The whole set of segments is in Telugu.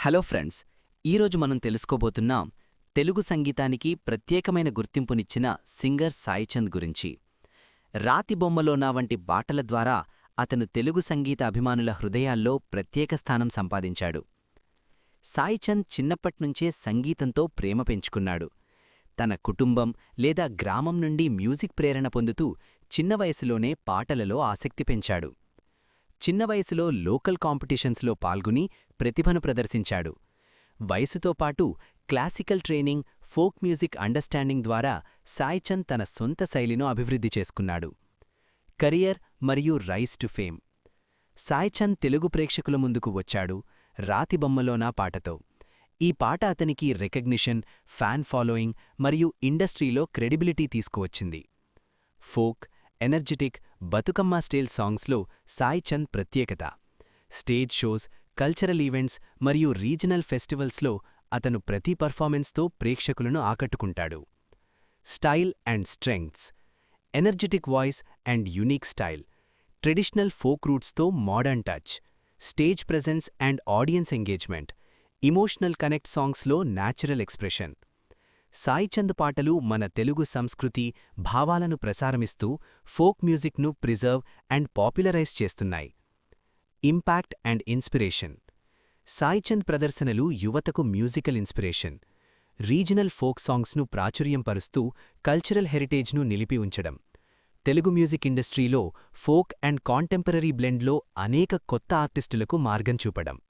హలో ఫ్రెండ్స్ ఈరోజు మనం తెలుసుకోబోతున్నాం తెలుగు సంగీతానికి ప్రత్యేకమైన గుర్తింపునిచ్చిన సింగర్ సాయిచంద్ గురించి. రాతి బొమ్మలోనా వంటి బాటల ద్వారా అతను తెలుగు సంగీత అభిమానుల హృదయాల్లో ప్రత్యేక స్థానం సంపాదించాడు. సాయిచంద్ చిన్నప్పట్నుంచే సంగీతంతో ప్రేమ పెంచుకున్నాడు. తన కుటుంబం లేదా గ్రామం నుండి మ్యూజిక్ ప్రేరణ పొందుతూ చిన్న వయసులోనే పాటలలో ఆసక్తి పెంచాడు. చిన్న వయసులో లోకల్ కాంపిటీషన్స్లో పాల్గొని ప్రతిభను ప్రదర్శించాడు. వయసుతో పాటు classical training folk music understanding ద్వారా సాయిచంద్ తన సొంత శైలిను అభివృద్ధి చేసుకున్నాడు. కరియర్ మరియు rise to fame. Saichand Telugu ప్రేక్షకుల ముందుకు వచ్చాడు రాతిబొమ్మలోనా పాటతో. ఈ పాట అతనికి రికగ్నిషన్ ఫ్యాన్ ఫాలోయింగ్ మరియు ఇండస్ట్రీలో క్రెడిబిలిటీ తీసుకువచ్చింది. ఫోక్ ఎనర్జెటిక్ బతుకమ్మ స్టైల్ సాంగ్స్లో సాయి చంద్ ప్రత్యేకత. స్టేజ్ షోస్ కల్చరల్ ఈవెంట్స్ మరియు రీజనల్ ఫెస్టివల్స్లో అతను ప్రతి పర్ఫార్మెన్స్తో ప్రేక్షకులను ఆకట్టుకుంటాడు. Style and strengths energetic voice and unique style traditional folk రూట్స్తో modern touch stage presence and audience engagement emotional connect సాంగ్స్లో న్యాచురల్ ఎక్స్ప్రెషన్. సాయిచంద్ పాటలు మన తెలుగు సంస్కృతి భావాలను ప్రసారమిస్తూ ఫోక్ మ్యూజిక్ను ప్రిజర్వ్ అండ్ పాపులరైజ్ చేస్తున్నాయి. Impact and inspiration. సాయిచంద్ ప్రదర్శనలు యువతకు మ్యూజికల్ ఇన్స్పిరేషన్. రీజనల్ ఫోక్ సాంగ్స్ను ప్రాచుర్యం పరుస్తూ కల్చరల్ హెరిటేజ్ను నిలిపి ఉంచడం. తెలుగు మ్యూజిక్ ఇండస్ట్రీలో ఫోక్ అండ్ కాంటెంపరీ బ్లెండ్లో అనేక కొత్త ఆర్టిస్టులకు మార్గం చూపడం.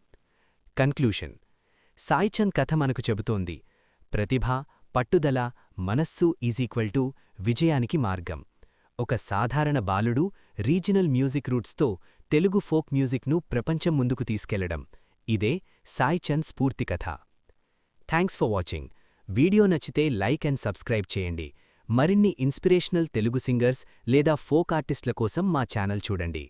కన్క్లూషన్. సాయిచంద్ కథ మనకు చెబుతోంది. ప్రతిభ పట్టుదల మనస్సు ఈజీక్వల్ టు విజయానికి మార్గం. ఒక సాధారణ బాలుడు రీజినల్ మ్యూజిక్ రూట్స్తో తెలుగు ఫోక్ మ్యూజిక్ను ప్రపంచం ముందుకు తీసుకెళ్ళడం. ఇదే సాయిచంద్ స్ఫూర్తి కథ థ్యాంక్స్ ఫర్ వాచింగ్. వీడియో నచ్చితే లైక్ అండ్ సబ్స్క్రైబ్ చేయండి. మరిన్ని ఇన్స్పిరేషనల్ తెలుగు సింగర్స్ లేదా ఫోక్ ఆర్టిస్టుల కోసం మా ఛానల్ చూడండి.